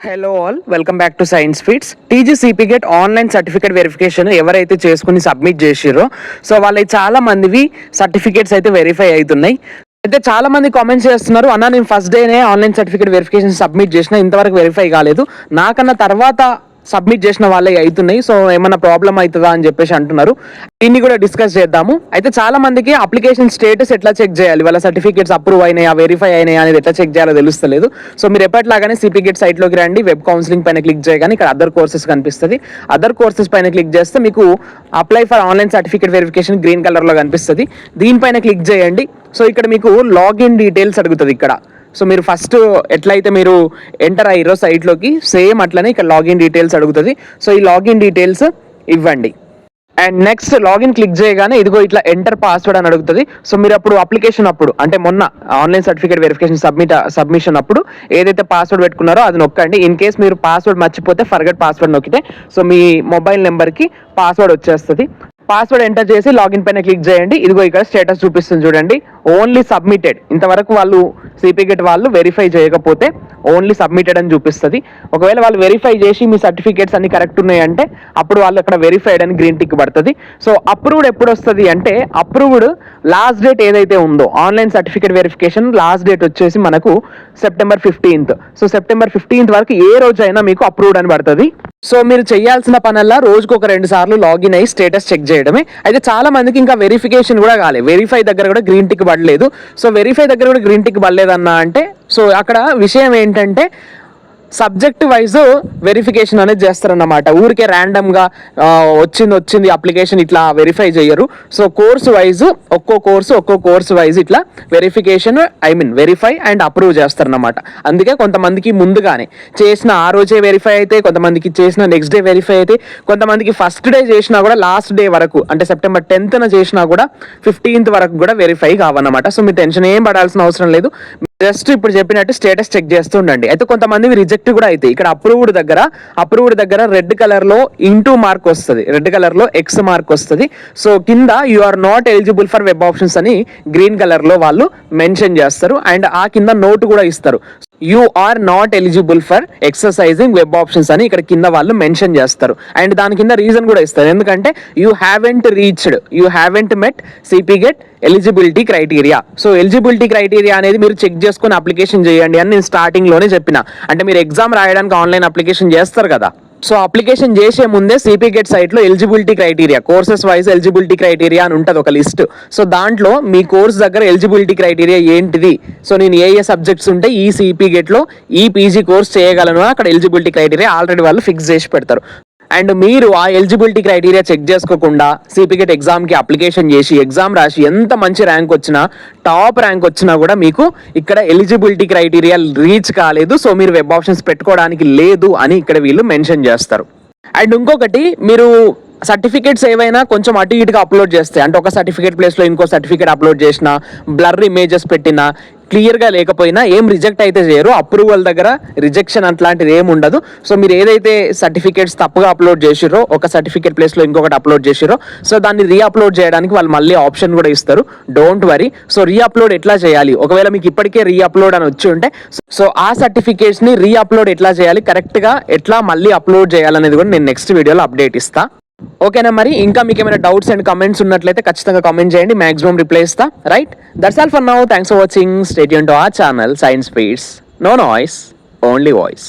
Hello all welcome back to science feats TGCP GET online certificate verification ఎవరైతే చేసుకుని submit చేసిరో so వాళ్ళకి చాలా మందివి సర్టిఫికేట్స్ అయితే వెరిఫై అవుతున్నాయి అయితే చాలా మంది కామెంట్స్ చేస్తున్నారు అన్న నేను ఫస్ట్ డేనే ఆన్లైన్ సర్టిఫికేట్ వెరిఫికేషన్ సబ్మిట్ చేసిన ఇంతవరకు వెరిఫై కాలేదు. నాకన్నా తర్వాత సబ్మిట్ చేసిన వాళ్ళే అవుతున్నాయి. సో ఏమైనా ప్రాబ్లం అవుతుందా అని చెప్పేసి అంటున్నారు. దీన్ని కూడా డిస్కస్ చేద్దాము. అయితే చాలా మందికి అప్లికేషన్ స్టేటస్ ఎట్లా చెక్ చేయాలి? వాళ్ళ సర్టిఫికేట్స్ అప్రూవ్ అయినాయా వెరిఫై అయినాయా అనేది ఎట్లా చెక్ చేయాలో తెలుస్తలేదు. సో మీరు ఎప్పటిలాగానే సిపిగేట్ సైట్లోకి రండి. వెబ్ కౌన్సిలింగ్ పైన క్లిక్ చేయగానే ఇక్కడ అదర్ కోర్సెస్ కనిపిస్తుంది. అదర్ కోర్సెస్ పైన క్లిక్ చేస్తే మీకు apply for online certificate verification green కలర్లో కనిపిస్తుంది. దీనిపైన క్లిక్ చేయండి. సో ఇక్కడ మీకు లాగిన్ డీటెయిల్స్ అడుగుతుంది ఇక్కడ. సో మీరు ఫస్ట్ ఎట్లయితే మీరు ఎంటర్ అయ్యారో సైట్లోకి సేమ్ అట్లనే ఇక్కడ లాగిన్ డీటెయిల్స్ అడుగుతుంది. సో ఈ లాగిన్ డీటెయిల్స్ ఇవ్వండి. అండ్ నెక్స్ట్ లాగిన్ క్లిక్ చేయగానే ఇదిగో ఇట్లా ఎంటర్ పాస్వర్డ్ అని అడుగుతుంది. సో మీరు అప్పుడు అప్లికేషన్ అప్పుడు అంటే మొన్న online certificate verification submit submission అప్పుడు ఏదైతే పాస్వర్డ్ పెట్టుకున్నారో అది నొక్కండి. ఇన్ కేస్ మీరు పాస్వర్డ్ మర్చిపోతే ఫర్గట్ పాస్వర్డ్ నొక్కితే సో మీ మొబైల్ నెంబర్కి పాస్వర్డ్ వచ్చేస్తుంది. పాస్వర్డ్ ఎంటర్ చేసి లాగిన్ పైన క్లిక్ చేయండి. ఇదిగో ఇక్కడ స్టేటస్ చూపిస్తుంది చూడండి. Only submitted. ఇంతవరకు వాళ్ళు సిపిగేట్ వాళ్ళు వెరిఫై చేయకపోతే ఓన్లీ సబ్మిటెడ్ అని చూపిస్తుంది. ఒకవేళ వాళ్ళు వెరిఫై చేసి మీ సర్టిఫికేట్స్ అన్ని కరెక్ట్ ఉన్నాయంటే అప్పుడు వాళ్ళు అక్కడ వెరిఫైడ్ అని గ్రీన్ టిక్ పడుతుంది. సో అప్రూవ్డ్ ఎప్పుడు వస్తుంది అంటే అప్రూవ్డ్ లాస్ట్ డేట్ ఏదైతే ఉందో online certificate verification last date వచ్చేసి మనకు September fifteenth so September fifteenth వరకు ఏ రోజైనా మీకు అప్రూవ్డ్ అని పడుతుంది. సో మీరు చేయాల్సిన పనల్లా రోజుకు ఒక రెండు సార్లు లాగిన్ అయ్యి స్టేటస్ చెక్ చేయడమే. అయితే చాలా మందికి ఇంకా వెరిఫికేషన్ కూడా కాలేదు వెరిఫై దగ్గర కూడా గ్రీన్ టిక్ పడలేదు. సో వెరిఫై దగ్గర కూడా గ్రీన్ టిక్ పడలేదన్నా అంటే సో అక్కడ విషయం ఏంటంటే సబ్జెక్ట్ వైజ్ వెరిఫికేషన్ అనేది చేస్తారన్నమాట. ఊరికే ర్యాండమ్గా వచ్చింది వచ్చింది అప్లికేషన్ ఇట్లా వెరిఫై చేయరు. సో కోర్సు వైజ్ ఒక్కో కోర్సు ఒక్కో కోర్సు వైజ్ ఇట్లా verification I mean verify and approve చేస్తారన్నమాట. అందుకే కొంతమందికి ముందుగానే చేసిన ఆ రోజే వెరిఫై అయితే కొంతమందికి చేసిన నెక్స్ట్ డే వెరిఫై అయితే కొంతమందికి ఫస్ట్ డే చేసినా కూడా లాస్ట్ డే వరకు అంటే సెప్టెంబర్ టెన్త్న చేసినా కూడా ఫిఫ్టీన్త్ వరకు కూడా వెరిఫై కావన్నమాట. సో మీరు టెన్షన్ ఏం పడాల్సిన అవసరం లేదు. జస్ట్ ఇప్పుడు చెప్పినట్టు స్టేటస్ చెక్ చేస్తూ ఉండండి. అయితే కొంతమంది రిజెక్ట్ కూడా అయితే ఇక్కడ అప్రూవ్డ్ దగ్గర అప్రూవ్డ్ దగ్గర రెడ్ కలర్లో ఇంటూ మార్క్ వస్తుంది. రెడ్ కలర్లో ఎక్స్ మార్క్ వస్తుంది. సో కింద you are not eligible for web options అని గ్రీన్ కలర్లో వాళ్ళు మెన్షన్ చేస్తారు. అండ్ ఆ కింద నోట్ కూడా ఇస్తారు. You are not eligible for exercising web options అని ఇక్కడ కింద వాళ్ళు మెన్షన్ చేస్తారు. అండ్ దాని కింద రీజన్ కూడా ఇస్తారు. ఎందుకంటే you haven't reached you haven't met CP GET eligibility criteria so eligibility criteria అనేది మీరు చెక్ చేసుకుని అప్లికేషన్ చేయండి అని నేను స్టార్టింగ్లోనే చెప్పిన. అంటే మీరు ఎగ్జామ్ రాయడానికి ఆన్లైన్ అప్లికేషన్ చేస్తారు కదా. సో అప్లికేషన్ చేసే ముందే సిపి గెట్ సైట్లో eligibility criteria courses wise eligibility criteria అని ఉంటుంది ఒక లిస్ట్ సో దాంట్లో మీ కోర్స్ దగ్గర ఎలిజిబిలిటీ క్రైటీరియా ఏంటిది? సో నేను ఏ ఏ సబ్జెక్ట్స్ ఉంటే ఈ సిపి గెట్లో ఈ పీజీ కోర్స్ చేయగలను అక్కడ ఎలిజిబిలిటీ క్రైటీరియా ఆల్రెడీ వాళ్ళు ఫిక్స్ చేసి పెడతారు. అండ్ మీరు ఆ ఎలిజిబిలిటీ క్రైటీరియా చెక్ చేసుకోకుండా సిపికెట్ ఎగ్జామ్కి అప్లికేషన్ చేసి ఎగ్జామ్ రాసి ఎంత మంచి ర్యాంక్ వచ్చినా టాప్ ర్యాంక్ వచ్చినా కూడా మీకు ఇక్కడ ఎలిజిబిలిటీ క్రైటీరియా రీచ్ కాలేదు. సో మీరు వెబ్ ఆప్షన్స్ పెట్టుకోవడానికి లేదు అని ఇక్కడ వీళ్ళు మెన్షన్ చేస్తారు. అండ్ ఇంకొకటి మీరు సర్టిఫికేట్స్ ఏవైనా కొంచెం అటు ఇటుగా అప్లోడ్ చేస్తే అంటే ఒక సర్టిఫికేట్ ప్లేస్లో ఇంకో సర్టిఫికేట్ అప్లోడ్ చేసిన బ్లర్ ఇమేజెస్ పెట్టినా క్లియర్గా లేకపోయినా ఏం రిజెక్ట్ అయితే చేయరు. అప్రూవల్ దగ్గర రిజెక్షన్ అట్లాంటిది ఏమి ఉండదు. సో మీరు ఏదైతే సర్టిఫికేట్స్ తప్పుగా అప్లోడ్ చేసిరో ఒక సర్టిఫికేట్ ప్లేస్లో ఇంకొకటి అప్లోడ్ చేసిరో సో దాన్ని రీ అప్లోడ్ చేయడానికి వాళ్ళు మళ్ళీ ఆప్షన్ కూడా ఇస్తారు. Don't worry. So re upload ఎట్లా చేయాలి? ఒకవేళ మీకు ఇప్పటికే రీ అప్లోడ్ అని వచ్చి ఉంటే సో ఆ సర్టిఫికేట్స్ని రీ అప్లోడ్ ఎట్లా చేయాలి? కరెక్ట్గా ఎట్లా మళ్ళీ అప్లోడ్ చేయాలనేది కూడా నేను నెక్స్ట్ వీడియోలో అప్డేట్ ఇస్తా. ఓకేనా మరి? ఇంకా మీకు ఏమైనా డౌట్స్ అండ్ కమెంట్స్ ఉన్నట్లయితే ఖచ్చితంగా కామెంట్ చేయండి. మాక్సిమం రిప్లై ఇస్తా. Right that's all for now thanks for watching state to a channel science speeds no noise only voice